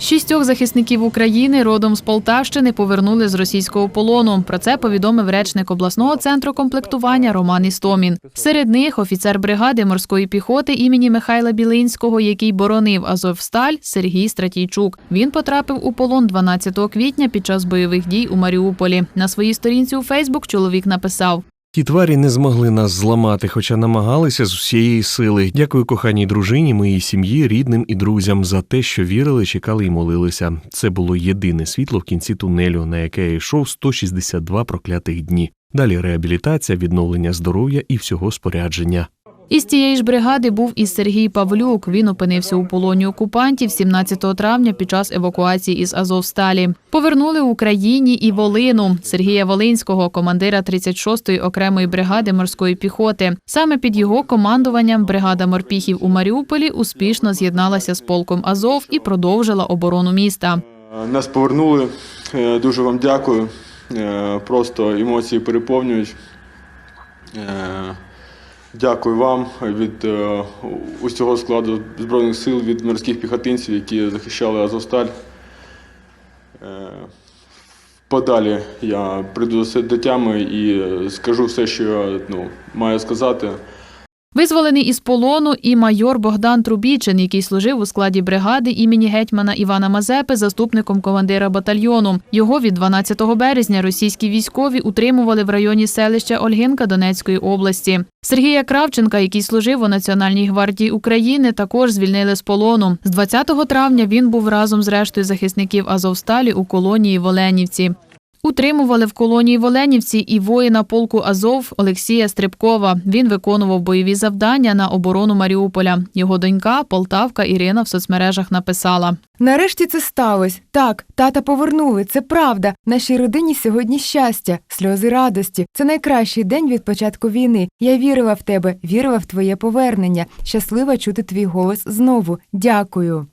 Шістьох захисників України родом з Полтавщини повернули з російського полону. Про це повідомив речник обласного центру комплектування Роман Істомін. Серед них офіцер бригади морської піхоти імені Михайла Білинського, який боронив Азовсталь, Сергій Стратійчук. Він потрапив у полон 12 квітня під час бойових дій у Маріуполі. На своїй сторінці у Фейсбук чоловік написав: Ті тварі не змогли нас зламати, хоча намагалися з усієї сили. Дякую коханій дружині, моїй сім'ї, рідним і друзям за те, що вірили, чекали і молилися. Це було єдине світло в кінці тунелю, на яке я йшов 162 проклятих дні. Далі реабілітація, відновлення здоров'я і всього спорядження. Із цієї ж бригади був і Сергій Павлюк. Він опинився у полоні окупантів 17 травня під час евакуації із Азовсталі. Повернули Україні і Волину Сергія Волинського, командира 36-ї окремої бригади морської піхоти. Саме під його командуванням бригада морпіхів у Маріуполі успішно з'єдналася з полком Азов і продовжила оборону міста. Е, Нас повернули. Е, Дуже вам дякую. Е, Просто емоції переповнюють. Дякую вам від е, усього складу Збройних сил, від морських піхотинців, які захищали Азовсталь. Е, Подалі я прийду до тями і е, скажу все, що ну, маю сказати. Визволений із полону і майор Богдан Трубічин, який служив у складі бригади імені гетьмана Івана Мазепи, заступником командира батальйону. Його від 12 березня російські військові утримували в районі селища Ольгинка Донецької області. Сергія Кравченка, який служив у Національній гвардії України, також звільнили з полону. З 20 травня він був разом з рештою захисників Азовсталі у колонії в Оленівці. Утримували в колонії в Оленівці і воїна полку Азов Олексія Стрибкова. Він виконував бойові завдання на оборону Маріуполя. Його донька, Полтавка Ірина в соцмережах написала. Нарешті це сталося. Так, тата повернули. Це правда. Нашій родині сьогодні щастя, сльози радості. Це найкращий день від початку війни. Я вірила в тебе, вірила в твоє повернення. Щаслива чути твій голос знову. Дякую.